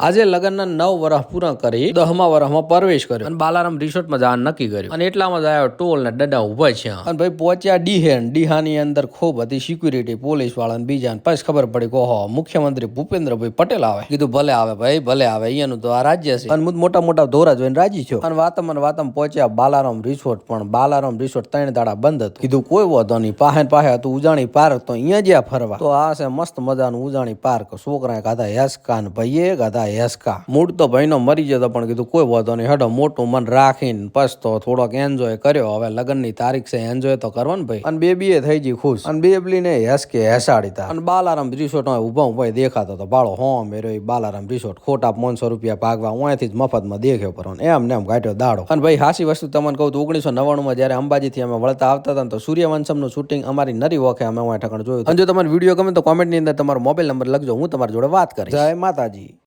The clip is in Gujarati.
આજે લગ્નના નવ વર્ષ પૂરા કરી દહમા વર્ષમાં પ્રવેશ કર્યો. અને બાલારામ રિસોર્ટમાં જવાનું નક્કી કર્યું. અને એટલામાં જ આવ્યો ટોલ ને ડડા ઊભા છે. અને ભાઈ પહોંચ્યા ડીહેન ડીહાની અંદર ખૂબ હતી સિક્યુરિટી પોલીસવાળા બીજા પછી ખબર પડી કે ઓહો, મુખ્યમંત્રી ભૂપેન્દ્રભાઈ પટેલ આવે. કીધું, ભલે આવે ભાઈ, ભલે આવે. અહીંયાનું તો આ રાજ્ય છે. અને મોટા મોટા ધોરા જોઈને રાજી છો અને વાતમ અને વાતમ પહોંચ્યા બાલારામ રિસોર્ટ પણ. બાલારામ રિસોર્ટ ત્રણ દાડા બંધ હતું. કીધું, કોઈ વાંધો નહીં. પાહે પાહે હતું ઉજાણી પાર્ક તો અહીંયા જ્યાં ફરવા. તો આ છે મસ્ત મજાનું ઉજાણી પાર્ક છોકરાએ ગાધા યશકાન ભાઈએ, ગાધા હેસકા મૂળ તો ભાઈનો મરી જતો પણ કીધું કોઈ વાંધો નહીં. હડો મોટું મન રાખીને તો થોડોક એન્જોય કર્યો. હવે લગ્નની તારીખ છે એન્જોય તો કરવાનું ભાઈ. અને બેબીએ એ થઈ ગઈ ખુશ. અને બેબલીને હેસકે હેસાડી તા અને બાલારામ રિસોર્ટ ઊભા ઊભા દેખાતો હતો બાળો હો મેરો બાલારામ રિસોર્ટ ખોટા પાંચસો રૂપિયા ભાગવા અહીંયાથી જ મફતમાં દેખ્યો પર એમ ને એમ કાઢ્યો દાડો. અને ભાઈ હાસી વસ્તુ તમને કહું તો ઓગણીસો નવ્વાણુંમાં જ્યારે અંબાજીથી અમે વળતા આવતા હતા ને તો સૂર્યવંશમનું શૂટિંગ અમારી નરી વખે અમે ઠકણ જોયું અને જો તમારે વીડિયો ગમે તો કોમેન્ટની અંદર તમારો મોબાઈલ નંબર લખજો હું તમારી જોડે વાત કરીશ. જય માતાજી.